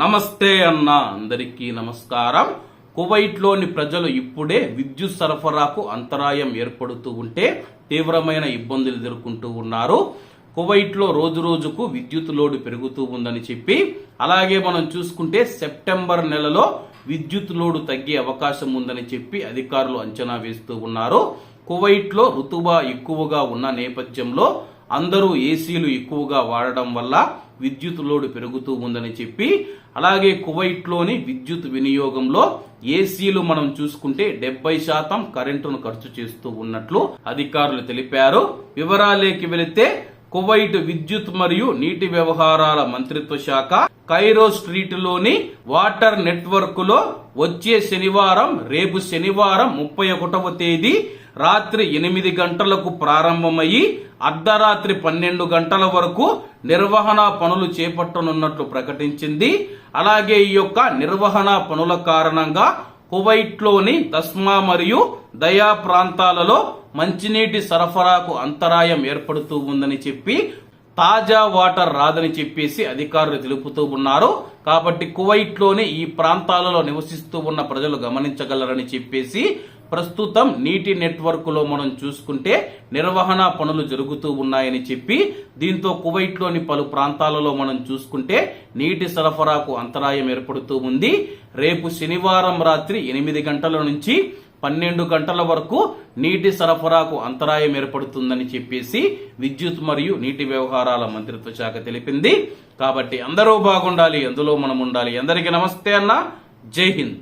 నమస్తే అన్న అందరికీ నమస్కారం. కువైట్లోని ప్రజలు ఇప్పుడే విద్యుత్ సరఫరాకు అంతరాయం ఏర్పడుతూ ఉంటే తీవ్రమైన ఇబ్బందులు ఎదుర్కొంటూ ఉన్నారు. కువైట్లో రోజు రోజుకు విద్యుత్ లోడు పెరుగుతూ ఉందని చెప్పి అలాగే మనం చూసుకుంటే సెప్టెంబర్ నెలలో విద్యుత్ లోడు తగ్గే అవకాశం ఉందని చెప్పి అధికారులు అంచనా వేస్తూ ఉన్నారు. కువైట్లో రుతుబా ఎక్కువగా ఉన్న నేపథ్యంలో అందరూ ఏసీలు ఎక్కువగా వాడడం వల్ల విద్యుత్ లోడ్ పెరుగుతూ ఉందని చెప్పి అలాగే కువైట్లోని విద్యుత్ వినియోగంలో ఏసీలు మనం చూసుకుంటే డెబ్బై శాతం కరెంటును ఖర్చు చేస్తూ ఉన్నట్లు అధికారులు తెలిపారు. వివరాలేకి వెళితే కువైట్ విద్యుత్ మరియు నీటి వ్యవహారాల మంత్రిత్వ శాఖ కైరో స్ట్రీట్లోని వాటర్ నెట్వర్క్లో వచ్చే శనివారం రేపు శనివారం ముప్పై ఒకటవ తేదీ రాత్రి ఎనిమిది గంటలకు ప్రారంభమయ్యి అర్ధరాత్రి పన్నెండు గంటల వరకు నిర్వహణ పనులు చేపట్టనున్నట్లు ప్రకటించింది. అలాగే ఈ యొక్క నిర్వహణ పనుల కారణంగా కువైట్లోని దస్మా మరియు దయా ప్రాంతాలలో మంచినీటి సరఫరాకు అంతరాయం ఏర్పడుతూ ఉందని చెప్పి తాజా వాటర్ రాదని చెప్పేసి అధికారులు తెలుపుతూ ఉన్నారు. కాబట్టి కువైట్లోని ఈ ప్రాంతాలలో నివసిస్తూ ఉన్న ప్రజలు గమనించగలరని చెప్పేసి ప్రస్తుతం నీటి నెట్వర్క్లో మనం చూసుకుంటే నిర్వహణ పనులు జరుగుతూ ఉన్నాయని చెప్పి దీంతో కువైట్లోని పలు ప్రాంతాలలో మనం చూసుకుంటే నీటి సరఫరాకు అంతరాయం ఏర్పడుతూ ఉంది. రేపు శనివారం రాత్రి ఎనిమిది గంటల నుంచి పన్నెండు గంటల వరకు నీటి సరఫరాకు అంతరాయం ఏర్పడుతుందని చెప్పేసి విద్యుత్ మరియు నీటి వ్యవహారాల మంత్రిత్వ శాఖ తెలిపింది. కాబట్టి అందరూ బాగుండాలి అందులో మనం ఉండాలి. అందరికీ నమస్తే అన్న. జై హింద్.